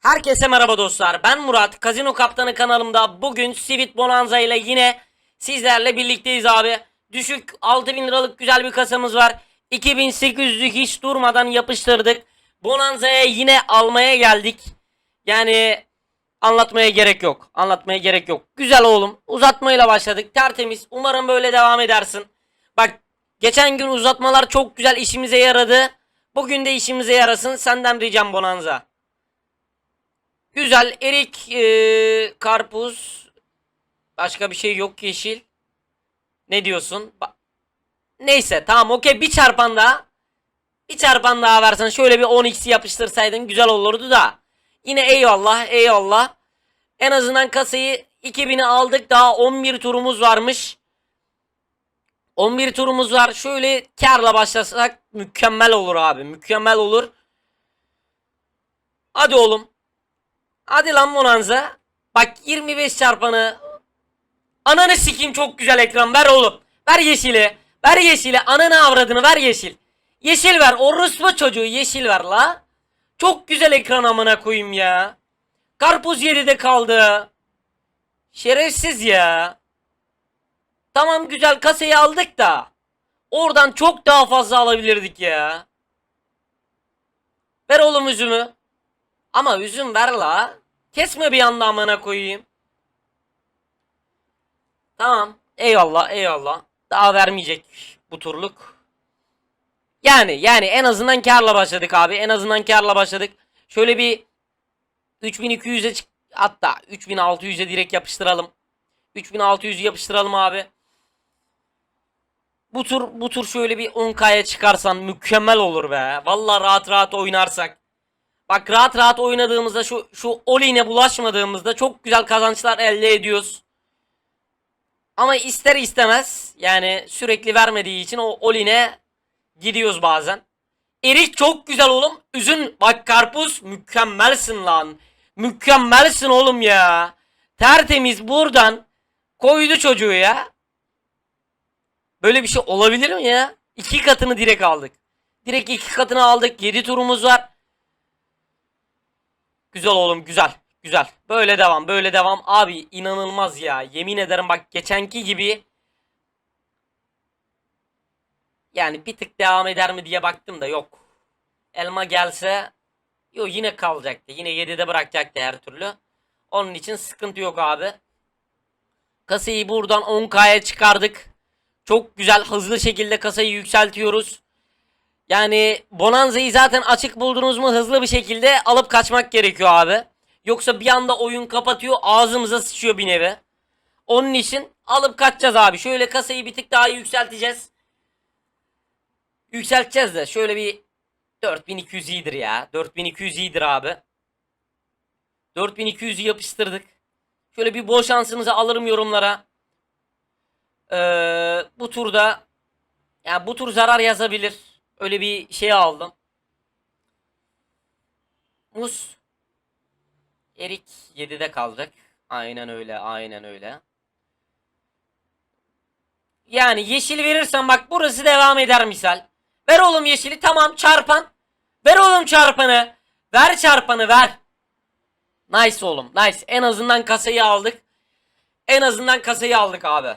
Herkese merhaba dostlar. Ben Murat. Kazino Kaptanı kanalımda bugün Sivit Bonanza ile yine sizlerle birlikteyiz abi. Düşük 6000 liralık güzel bir kasamız var. 2800'lük hiç durmadan yapıştırdık. Bonanza'ya yine almaya geldik. Yani anlatmaya gerek yok. Anlatmaya gerek yok. Güzel oğlum. Uzatmayla başladık. Tertemiz. Umarım böyle devam edersin. Bak geçen gün uzatmalar çok güzel işimize yaradı. Bugün de işimize yarasın. Senden ricam Bonanza. Güzel erik eee, karpuz başka bir şey yok yeşil. Ne diyorsun? Ba- Neyse tamam okey bir çarpan daha. Bir çarpan daha versen şöyle bir 10x'i yapıştırsaydın güzel olurdu da. Yine eyvallah eyvallah. En azından kasayı 2000'i aldık daha 11 turumuz varmış. 11 turumuz var. Şöyle karla başlasak mükemmel olur abi. Mükemmel olur. Hadi oğlum. Hadi lan Bonanza. Bak 25 çarpanı. Ananı sikeyim çok güzel ekran. Ver oğlum. Ver yeşili. Ver yeşili. Ananı avradını ver yeşil. Yeşil ver. Orospu çocuğu yeşil ver la. Çok güzel ekran amına koyayım ya. Karpuz 7'de kaldı. Şerefsiz ya. Tamam güzel kasayı aldık da. Oradan çok daha fazla alabilirdik ya. Ver oğlum üzümü. Ama üzüm ver la. Kesme bir anda amına koyayım. Tamam. Eyvallah eyvallah. Daha vermeyecek bu turluk. Yani yani en azından karla başladık abi. En azından karla başladık. Şöyle bir 3200'e çık hatta 3600'e direkt yapıştıralım. 3600'ü yapıştıralım abi. Bu tur bu tur şöyle bir 10k'ya çıkarsan mükemmel olur be. Vallahi rahat rahat oynarsak. Bak rahat rahat oynadığımızda şu şu Oli'ne bulaşmadığımızda çok güzel kazançlar elde ediyoruz. Ama ister istemez yani sürekli vermediği için o Oli'ne gidiyoruz bazen. Erik çok güzel oğlum. Üzün bak karpuz mükemmelsin lan. Mükemmelsin oğlum ya. Tertemiz buradan koydu çocuğu ya. Böyle bir şey olabilir mi ya? İki katını direkt aldık. Direkt iki katını aldık. 7 turumuz var. Güzel oğlum güzel. Güzel. Böyle devam. Böyle devam. Abi inanılmaz ya. Yemin ederim bak geçenki gibi yani bir tık devam eder mi diye baktım da yok. Elma gelse yok yine kalacaktı. Yine 7'de bırakacaktı her türlü. Onun için sıkıntı yok abi. Kasayı buradan 10K'ya çıkardık. Çok güzel hızlı şekilde kasayı yükseltiyoruz. Yani Bonanza'yı zaten açık buldunuz mu hızlı bir şekilde alıp kaçmak gerekiyor abi. Yoksa bir anda oyun kapatıyor ağzımıza sıçıyor bir nevi. Onun için alıp kaçacağız abi. Şöyle kasayı bir tık daha yükselteceğiz. Yükselteceğiz de şöyle bir 4200 iyidir ya. 4200 iyidir abi. 4200'ü yapıştırdık. Şöyle bir bol şansınızı alırım yorumlara. Ee, bu turda ya bu tur zarar yazabilir. Öyle bir şey aldım. Muz. Erik 7'de kalacak. Aynen öyle, aynen öyle. Yani yeşil verirsen bak burası devam eder misal. Ver oğlum yeşili tamam çarpan. Ver oğlum çarpanı. Ver çarpanı ver. Nice oğlum nice. En azından kasayı aldık. En azından kasayı aldık abi.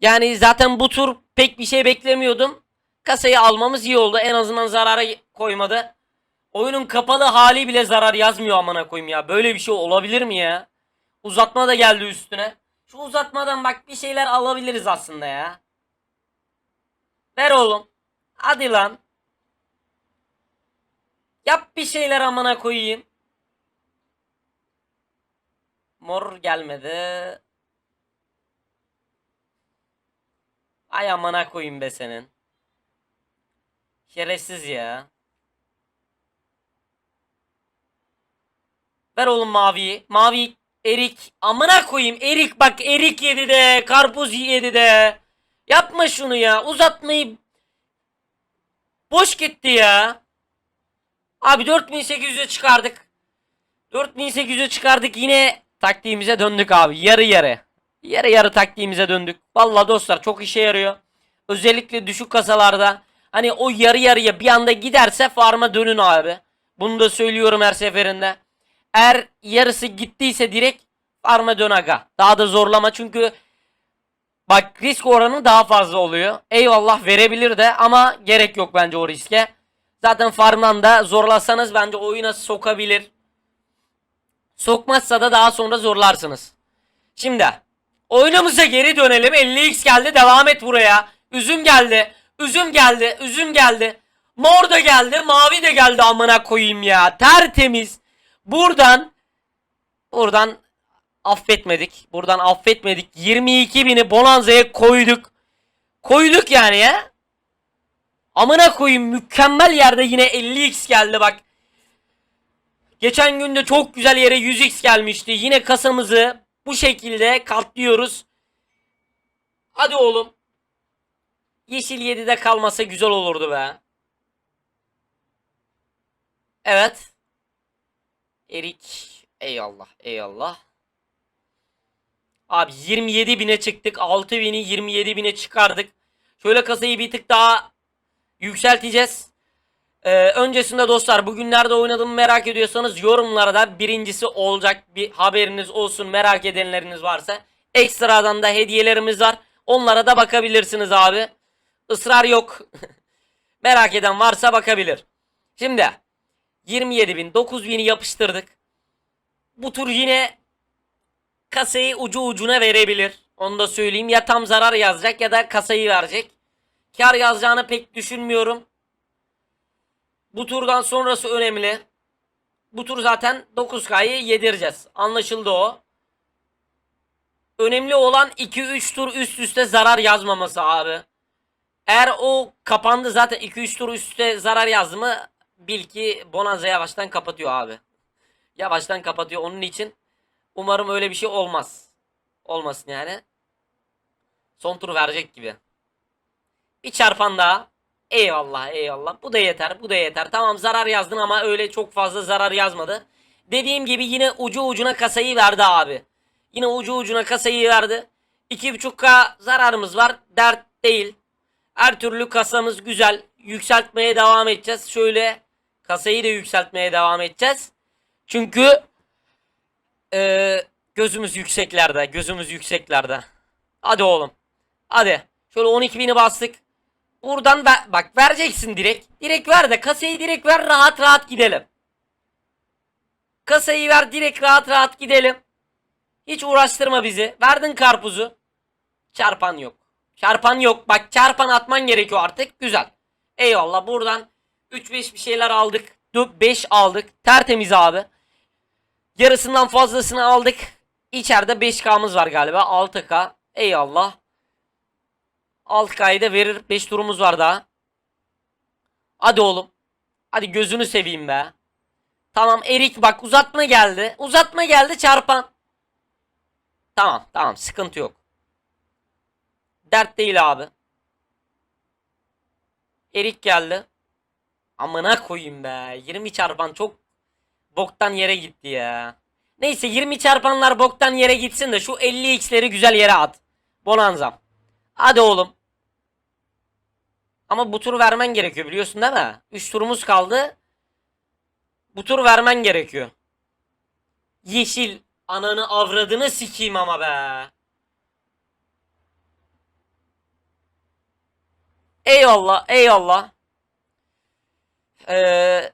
Yani zaten bu tur pek bir şey beklemiyordum. Kasayı almamız iyi oldu. En azından zarara koymadı. Oyunun kapalı hali bile zarar yazmıyor amına koyayım ya. Böyle bir şey olabilir mi ya? Uzatma da geldi üstüne. Şu uzatmadan bak bir şeyler alabiliriz aslında ya. Ver oğlum. Hadi lan. Yap bir şeyler amına koyayım. Mor gelmedi. Ay amına koyayım be senin. Şerefsiz ya. Ver oğlum maviyi. Mavi erik. Amına koyayım. Erik bak erik yedi de. Karpuz yedi de. Yapma şunu ya. Uzatmayı boş gitti ya. Abi 4800'e çıkardık. 4800'e çıkardık. Yine taktiğimize döndük abi. Yarı yarı. Yarı yarı taktiğimize döndük. Vallahi dostlar çok işe yarıyor. Özellikle düşük kasalarda. Hani o yarı yarıya bir anda giderse farma dönün abi. Bunu da söylüyorum her seferinde. Eğer yarısı gittiyse direkt farma dön aga. Daha da zorlama çünkü bak risk oranı daha fazla oluyor. Eyvallah verebilir de ama gerek yok bence o riske. Zaten farmdan da zorlasanız bence oyuna sokabilir. Sokmazsa da daha sonra zorlarsınız. Şimdi oyunumuza geri dönelim. 50x geldi. Devam et buraya. Üzüm geldi. Üzüm geldi. Üzüm geldi. Mor da geldi. Mavi de geldi amına koyayım ya. Tertemiz. Buradan buradan affetmedik. Buradan affetmedik. 22 bini Bonanza'ya koyduk. Koyduk yani ya. Amına koyayım mükemmel yerde yine 50x geldi bak. Geçen günde çok güzel yere 100x gelmişti. Yine kasamızı bu şekilde katlıyoruz. Hadi oğlum. Yeşil 7'de kalmasa güzel olurdu be. Evet. Erik. Eyvallah. Eyvallah. Abi 27 bine çıktık. 6 bini 27 bine çıkardık. Şöyle kasayı bir tık daha yükselteceğiz. Ee, öncesinde dostlar bugünlerde oynadığımı merak ediyorsanız yorumlara da birincisi olacak bir haberiniz olsun merak edenleriniz varsa. Ekstradan da hediyelerimiz var. Onlara da bakabilirsiniz abi. Israr yok. merak eden varsa bakabilir. Şimdi 27.000 9.000'i yapıştırdık. Bu tur yine kasayı ucu ucuna verebilir. Onu da söyleyeyim. Ya tam zarar yazacak ya da kasayı verecek. Kar yazacağını pek düşünmüyorum. Bu turdan sonrası önemli. Bu tur zaten 9K'yı yedireceğiz. Anlaşıldı o. Önemli olan 2-3 tur üst üste zarar yazmaması abi. Eğer o kapandı zaten 2-3 tur üst üste zarar yazdı mı bil ki Bonanza yavaştan kapatıyor abi. Yavaştan kapatıyor onun için. Umarım öyle bir şey olmaz. Olmasın yani. Son tur verecek gibi. Bir çarpan daha. Eyvallah eyvallah. Bu da yeter bu da yeter. Tamam zarar yazdın ama öyle çok fazla zarar yazmadı. Dediğim gibi yine ucu ucuna kasayı verdi abi. Yine ucu ucuna kasayı verdi. 2.5k zararımız var. Dert değil. Her türlü kasamız güzel. Yükseltmeye devam edeceğiz. Şöyle kasayı da yükseltmeye devam edeceğiz. Çünkü eee, gözümüz yükseklerde. Gözümüz yükseklerde. Hadi oğlum. Hadi. Şöyle 12.000'i bastık. Buradan ver, bak vereceksin direkt. Direkt ver de kasayı direkt ver rahat rahat gidelim. Kasayı ver direkt rahat rahat gidelim. Hiç uğraştırma bizi. Verdin karpuzu. Çarpan yok. Çarpan yok. Bak çarpan atman gerekiyor artık. Güzel. Eyvallah buradan 3-5 bir şeyler aldık. 5 aldık. Tertemiz abi. Yarısından fazlasını aldık. İçeride 5K'mız var galiba. 6K. Eyvallah. 6K'yı da verir. 5 turumuz var daha. Hadi oğlum. Hadi gözünü seveyim be. Tamam Erik bak uzatma geldi. Uzatma geldi çarpan. Tamam tamam sıkıntı yok. Dert değil abi. Erik geldi. Amına koyayım be. 20 çarpan çok boktan yere gitti ya. Neyse 20 çarpanlar boktan yere gitsin de şu 50x'leri güzel yere at. Bonanzam. Hadi oğlum. Ama bu tur vermen gerekiyor biliyorsun değil mi? 3 turumuz kaldı. Bu tur vermen gerekiyor. Yeşil ananı avradını sikeyim ama be. Eyvallah eyvallah. Ee,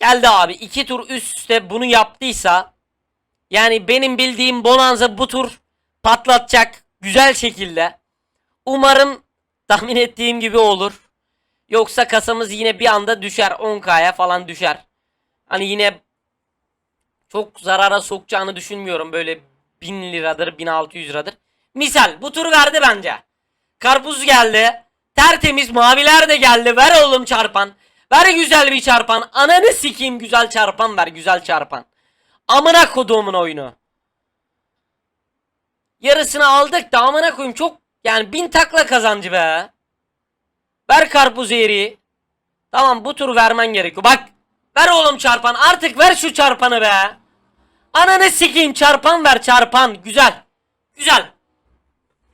geldi abi. iki tur üst üste bunu yaptıysa yani benim bildiğim Bonanza bu tur patlatacak güzel şekilde. Umarım tahmin ettiğim gibi olur. Yoksa kasamız yine bir anda düşer 10k'ya falan düşer. Hani yine çok zarara sokacağını düşünmüyorum. Böyle 1000 liradır 1600 liradır. Misal bu tur verdi bence. Karpuz geldi. Tertemiz maviler de geldi. Ver oğlum çarpan. Ver güzel bir çarpan. Ananı sikeyim güzel çarpan ver güzel çarpan. Amına koduğumun oyunu. Yarısını aldık da amına koyayım çok yani bin takla kazancı be. Ver karpuz yeri. Tamam bu tur vermen gerekiyor. Bak ver oğlum çarpan artık ver şu çarpanı be. Ananı sikeyim çarpan ver çarpan. Güzel. Güzel.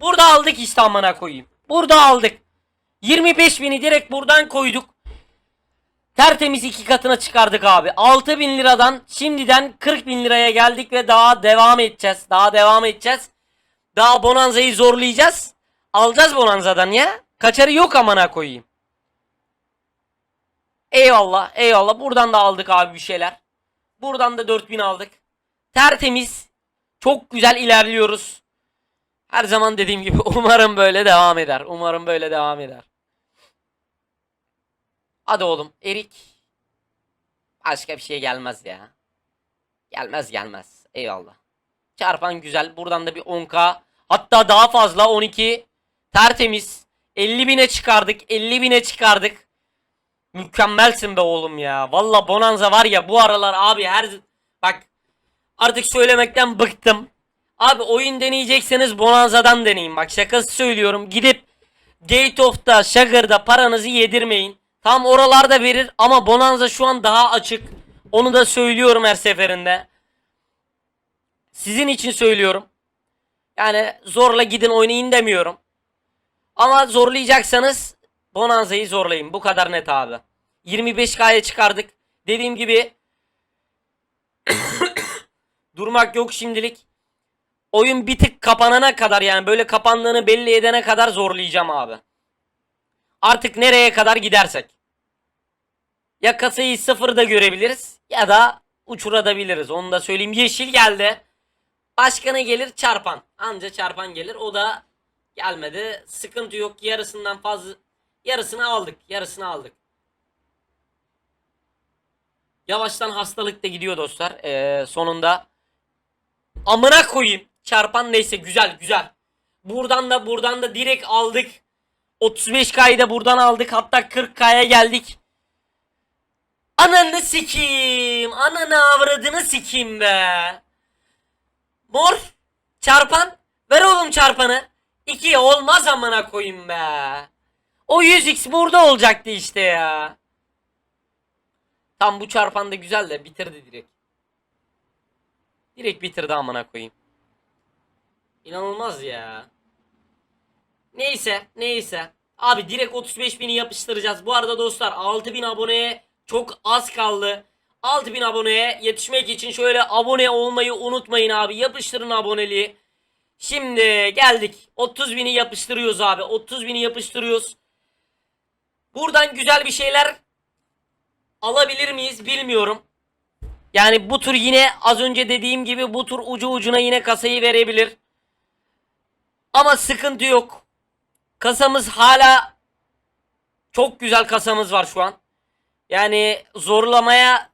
Burada aldık işte amına koyayım. Burada aldık. 25 bini direkt buradan koyduk. Tertemiz iki katına çıkardık abi. 6000 liradan şimdiden 40 bin liraya geldik ve daha devam edeceğiz. Daha devam edeceğiz. Daha Bonanza'yı zorlayacağız. Alacağız Bonanza'dan ya. Kaçarı yok amına koyayım. Eyvallah eyvallah. Buradan da aldık abi bir şeyler. Buradan da 4000 aldık. Tertemiz. Çok güzel ilerliyoruz. Her zaman dediğim gibi umarım böyle devam eder. Umarım böyle devam eder. Hadi oğlum Erik. Başka bir şey gelmez ya. Gelmez gelmez. Eyvallah. Çarpan güzel. Buradan da bir 10k. Hatta daha fazla 12. Tertemiz. 50 bine çıkardık. 50 bine çıkardık. Mükemmelsin be oğlum ya. Valla Bonanza var ya bu aralar abi her... Bak artık söylemekten bıktım. Abi oyun deneyecekseniz Bonanza'dan deneyin. Bak şakası söylüyorum. Gidip Gate of'ta, Sugar'da paranızı yedirmeyin. Tam oralarda verir ama Bonanza şu an daha açık. Onu da söylüyorum her seferinde. Sizin için söylüyorum. Yani zorla gidin oynayın demiyorum. Ama zorlayacaksanız Bonanza'yı zorlayın. Bu kadar net abi. 25K'ya çıkardık. Dediğim gibi durmak yok şimdilik. Oyun bir tık kapanana kadar yani böyle kapandığını belli edene kadar zorlayacağım abi. Artık nereye kadar gidersek. Ya kasayı sıfırda görebiliriz ya da uçurabiliriz. Onu da söyleyeyim. Yeşil geldi. Başkanı gelir çarpan. Anca çarpan gelir. O da gelmedi. Sıkıntı yok. Yarısından fazla yarısını aldık. Yarısını aldık. Yavaştan hastalık da gidiyor dostlar. Ee, sonunda amına koyayım. Çarpan neyse güzel güzel. Buradan da buradan da direkt aldık. 35K'yı da buradan aldık. Hatta 40K'ya geldik. Ananı sikeyim. Ananı avradını sikeyim be. Mor. Çarpan. Ver oğlum çarpanı. 2 olmaz amına koyayım be. O 100x burada olacaktı işte ya. Tam bu çarpan da güzel de bitirdi direkt. Direkt bitirdi amına koyayım. İnanılmaz ya. Neyse neyse. Abi direkt 35 bini yapıştıracağız. Bu arada dostlar 6000 aboneye çok az kaldı. 6000 aboneye yetişmek için şöyle abone olmayı unutmayın abi. Yapıştırın aboneliği. Şimdi geldik. 30 bini yapıştırıyoruz abi. 30 bini yapıştırıyoruz. Buradan güzel bir şeyler alabilir miyiz bilmiyorum. Yani bu tur yine az önce dediğim gibi bu tur ucu ucuna yine kasayı verebilir. Ama sıkıntı yok. Kasamız hala çok güzel kasamız var şu an. Yani zorlamaya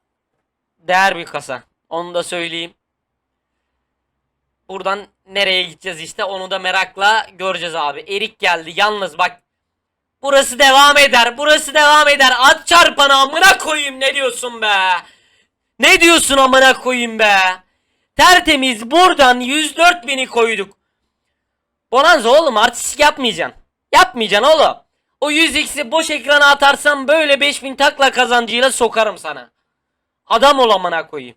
değer bir kasa. Onu da söyleyeyim. Buradan nereye gideceğiz işte onu da merakla göreceğiz abi. Erik geldi. Yalnız bak Burası devam eder. Burası devam eder. At çarpanı amına koyayım ne diyorsun be? Ne diyorsun amına koyayım be? Tertemiz buradan 104 bini koyduk. Bonanza oğlum artistik yapmayacaksın. Yapmayacaksın oğlum. O 100x'i boş ekrana atarsam böyle 5000 takla kazancıyla sokarım sana. Adam ol amına koyayım.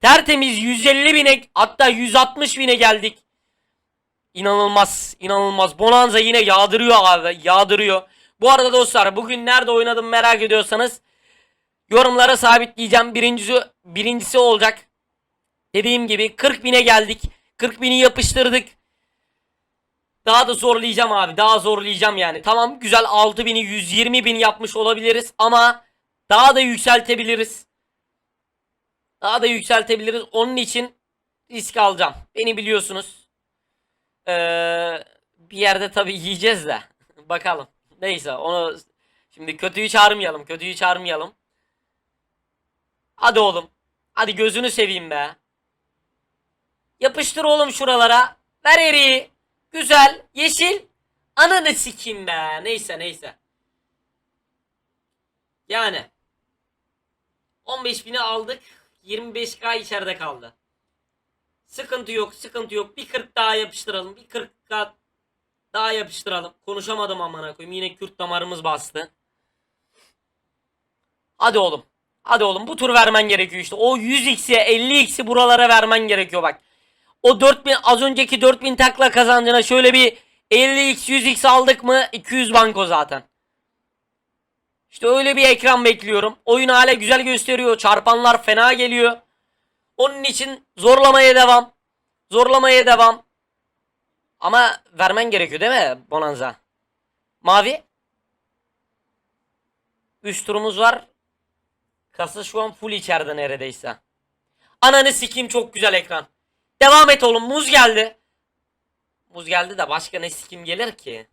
Tertemiz 150 bine hatta 160 bine geldik. İnanılmaz, inanılmaz. Bonanza yine yağdırıyor abi, yağdırıyor. Bu arada dostlar bugün nerede oynadım merak ediyorsanız yorumlara sabitleyeceğim. Birincisi, birincisi olacak. Dediğim gibi 40 bine geldik. 40 bini yapıştırdık. Daha da zorlayacağım abi. Daha zorlayacağım yani. Tamam güzel 6 bini 120 bin yapmış olabiliriz ama daha da yükseltebiliriz. Daha da yükseltebiliriz. Onun için risk alacağım. Beni biliyorsunuz. Ee, bir yerde tabii yiyeceğiz de. Bakalım. Neyse onu şimdi kötüyü çağırmayalım. Kötüyü çağırmayalım. Hadi oğlum. Hadi gözünü seveyim be. Yapıştır oğlum şuralara. Ver eriği. Güzel. Yeşil. Ananı sikeyim be. Neyse neyse. Yani. 15 bini aldık. 25k içeride kaldı. Sıkıntı yok, sıkıntı yok. Bir 40 daha yapıştıralım. Bir 40 daha daha yapıştıralım. Konuşamadım amına koyayım. Yine Kürt damarımız bastı. Hadi oğlum. Hadi oğlum bu tur vermen gerekiyor işte. O 100x'i 50x'i buralara vermen gerekiyor bak. O 4000 az önceki 4000 takla kazancına şöyle bir 50x 100x aldık mı 200 banko zaten. İşte öyle bir ekran bekliyorum. Oyun hala güzel gösteriyor. Çarpanlar fena geliyor. Onun için zorlamaya devam. Zorlamaya devam. Ama vermen gerekiyor değil mi Bonanza? Mavi. Üç turumuz var. Kasa şu an full içeride neredeyse. Ananı sikeyim çok güzel ekran. Devam et oğlum muz geldi. Muz geldi de başka ne sikim gelir ki?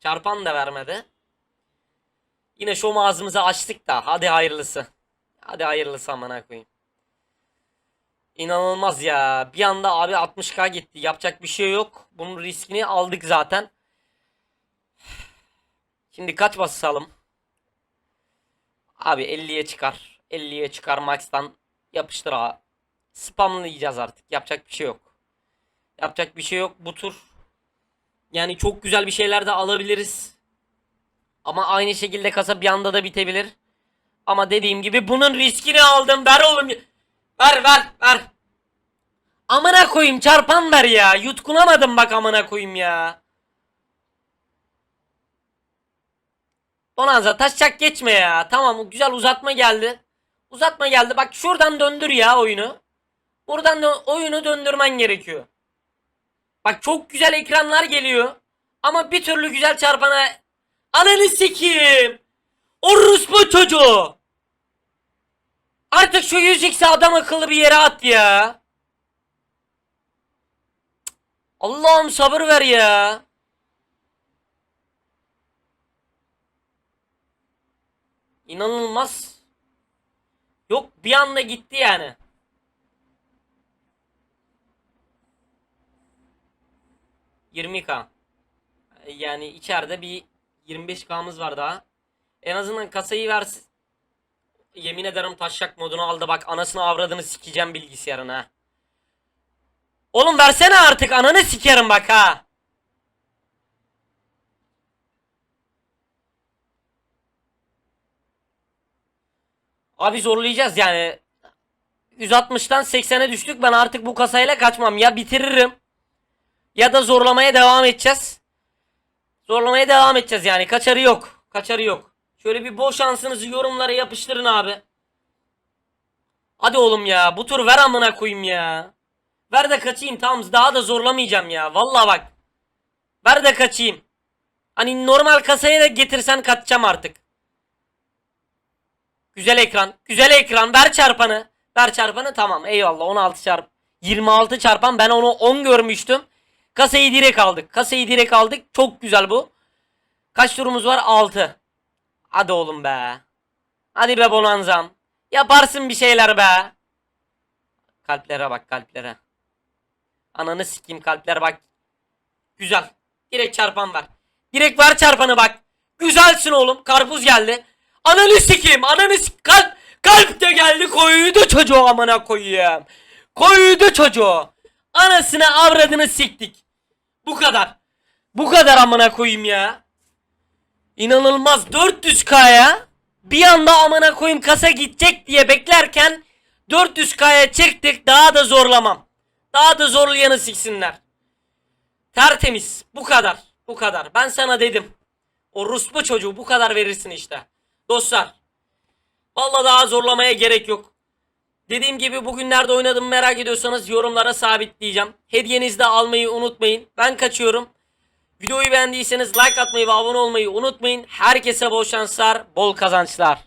Çarpan da vermedi. Yine şu ağzımızı açtık da hadi hayırlısı. Hadi hayırlısı amına koyayım. İnanılmaz ya. Bir anda abi 60k gitti. Yapacak bir şey yok. Bunun riskini aldık zaten. Şimdi kaç basalım? Abi 50'ye çıkar. 50'ye çıkar max'tan yapıştır ha. Spamlayacağız artık. Yapacak bir şey yok. Yapacak bir şey yok bu tur. Yani çok güzel bir şeyler de alabiliriz. Ama aynı şekilde kasa bir anda da bitebilir. Ama dediğim gibi bunun riskini aldım. Ver oğlum. Ver ver ver. Amına koyayım çarpan ver ya. Yutkunamadım bak amına koyayım ya. Bonanza taşacak geçme ya. Tamam güzel uzatma geldi. Uzatma geldi. Bak şuradan döndür ya oyunu. Buradan da oyunu döndürmen gerekiyor. Bak çok güzel ekranlar geliyor. Ama bir türlü güzel çarpana... Ananı sikeyim. Orospu çocuğu. Artık şu 100x'i adam akıllı bir yere at ya. Allah'ım sabır ver ya. İnanılmaz. Yok bir anda gitti yani. ...20k. Yani içeride bir 25k'mız var daha. En azından kasayı versin. Yemin ederim taşak modunu aldı bak anasını avradını sikeceğim bilgisayarına. Oğlum versene artık ananı sikerim bak ha. Abi zorlayacağız yani. 160'tan 80'e düştük. Ben artık bu kasayla kaçmam. Ya bitiririm. Ya da zorlamaya devam edeceğiz. Zorlamaya devam edeceğiz yani. Kaçarı yok. Kaçarı yok. Şöyle bir bol şansınızı yorumlara yapıştırın abi. Hadi oğlum ya. Bu tur ver amına koyayım ya. Ver de kaçayım tamam. Daha da zorlamayacağım ya. Vallahi bak. Ver de kaçayım. Hani normal kasaya da getirsen kaçacağım artık. Güzel ekran. Güzel ekran. Ver çarpanı. Ver çarpanı. Tamam. Eyvallah. 16 çarp. 26 çarpan. Ben onu 10 görmüştüm. Kasayı direkt aldık. Kasayı direkt aldık. Çok güzel bu. Kaç turumuz var? 6. Hadi oğlum be. Hadi be Bonanzam. Yaparsın bir şeyler be. Kalplere bak kalplere. Ananı sikeyim kalpler bak. Güzel. Direkt çarpan ver. Direkt ver çarpanı bak. Güzelsin oğlum. Karpuz geldi. Ananı sikeyim. Ananı sik kalp. Kalp de geldi koydu çocuğu amına koyayım. Koydu çocuğu. Anasını avradını siktik. Bu kadar. Bu kadar amına koyayım ya. İnanılmaz 400k'ya bir anda amına koyayım kasa gidecek diye beklerken 400k'ya çıktık daha da zorlamam. Daha da zorlayanı siksinler. Tertemiz. Bu kadar. Bu kadar. Ben sana dedim. O ruslu çocuğu bu kadar verirsin işte. Dostlar. Vallahi daha zorlamaya gerek yok. Dediğim gibi bugünlerde oynadım merak ediyorsanız yorumlara sabitleyeceğim. Hediyenizi de almayı unutmayın. Ben kaçıyorum. Videoyu beğendiyseniz like atmayı ve abone olmayı unutmayın. Herkese bol şanslar, bol kazançlar.